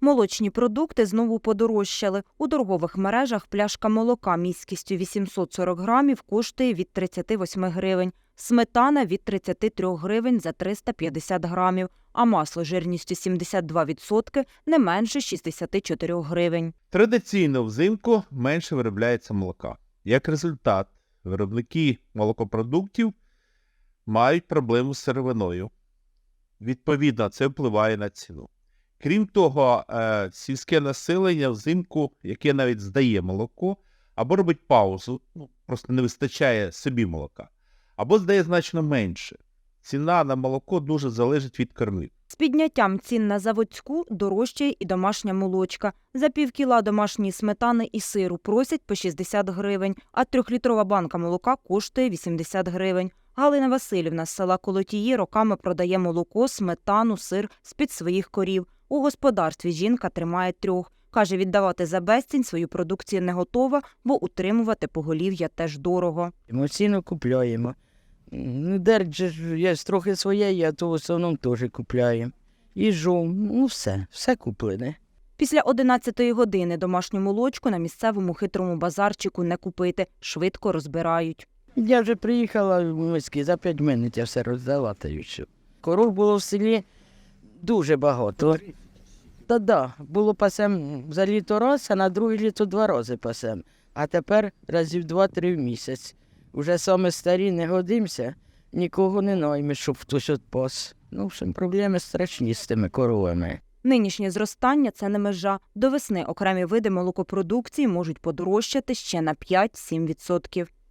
Молочні продукти знову подорожчали. У торгових мережах пляшка молока міськістю 840 грамів коштує від 38 гривень, сметана від 33 гривень за 350 грамів, а масло жирністю 72% не менше 64 гривень. Традиційно взимку менше виробляється молока. Як результат, виробники молокопродуктів мають проблему з сировиною. Відповідно, це впливає на ціну. Крім того, е, сільське населення взимку, яке навіть здає молоко, або робить паузу, ну, просто не вистачає собі молока, або здає значно менше. Ціна на молоко дуже залежить від кормів. З підняттям цін на заводську дорожчає і домашня молочка. За півкіла домашньої сметани і сиру просять по 60 гривень, а трьохлітрова банка молока коштує 80 гривень. Галина Васильівна з села Колотії роками продає молоко, сметану, сир з-під своїх корів. У господарстві жінка тримає трьох. Каже, віддавати за безцінь свою продукцію не готова, бо утримувати поголів'я теж дорого. Емоційно купляємо. Ну, дерть же ж є трохи своєї, а то в основному теж купляємо. Їжу, ну все, все куплене. Після 11-ї години домашню молочку на місцевому хитрому базарчику не купити, швидко розбирають. Я вже приїхала в миски, за п'ять хвилин я все роздала. Коров було в селі дуже багато. Та да, було пасем за літо раз, а на друге літо два рази пасем. А тепер разів два-три в місяць. Уже саме старі не годимося, нікого не наймеш, щоб хтось отпас. Ну, в проблеми страшні з тими коровами. Нинішнє зростання це не межа. До весни окремі види молокопродукції можуть подорожчати ще на 5-7%.